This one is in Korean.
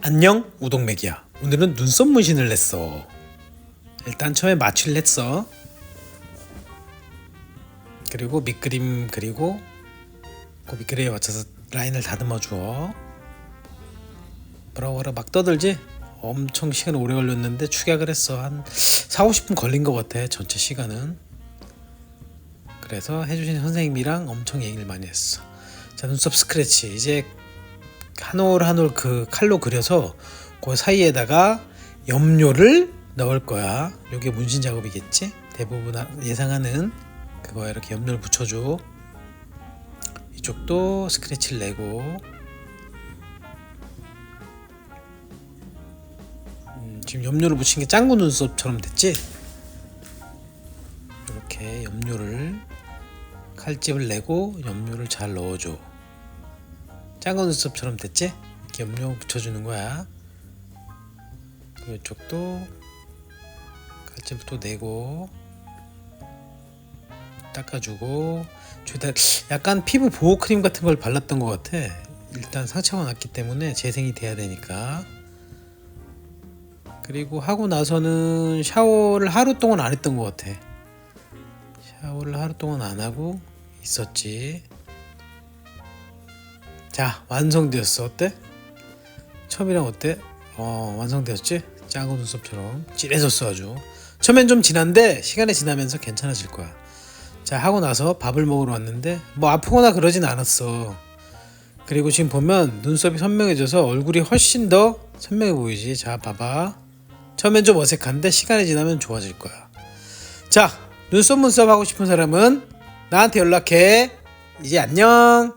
안녕 우동맥이야. 오늘은 눈썹 문신을 냈어. 일단 처음에 마취를 했어. 그리고 밑그림 그리고 그 밑그림에 맞춰서 라인을 다듬어 줘 뭐라고 뭐라 막 떠들지? 엄청 시간 오래 걸렸는데 축약을 했어. 한 4, 50분 걸린 것 같아 전체 시간은. 그래서 해주신 선생님이랑 엄청 얘기를 많이 했어. 자 눈썹 스크래치. 이제 한 올 한 올 그 칼로 그려서 그 사이에다가 염료를 넣을 거야. 이게 문신 작업이겠지? 대부분 하- 예상하는 그거에 이렇게 염료를 붙여줘. 이쪽도 스크래치를 내고 음, 지금 염료를 붙인 게 짱구 눈썹처럼 됐지? 이렇게 염료를 칼집을 내고 염료를 잘 넣어줘. 짱구 눈썹처럼 됐지? 이렇게 염료 붙여주는 거야. 그 이쪽도 칼집도 내고 닦아주고 저기다 약간 피부 보호 크림 같은 걸 발랐던 것 같아. 일단 상처가 났기 때문에 재생이 돼야 되니까. 그리고 하고 나서는 샤워를 하루 동안 안 했던 것 같아. 샤워를 하루 동안 안 하고 있었지. 자 완성되었어. 어때? 처음이랑 어때? 어 완성되었지? 짱구 눈썹처럼 진해졌어 아주. 처음엔 좀 진한데 시간이 지나면서 괜찮아질 거야. 자 하고 나서 밥을 먹으러 왔는데 뭐 아프거나 그러진 않았어. 그리고 지금 보면 눈썹이 선명해져서 얼굴이 훨씬 더 선명해 보이지. 자 봐봐. 처음엔 좀 어색한데 시간이 지나면 좋아질 거야. 자 눈썹 눈썹 하고 싶은 사람은 나한테 연락해. 이제 안녕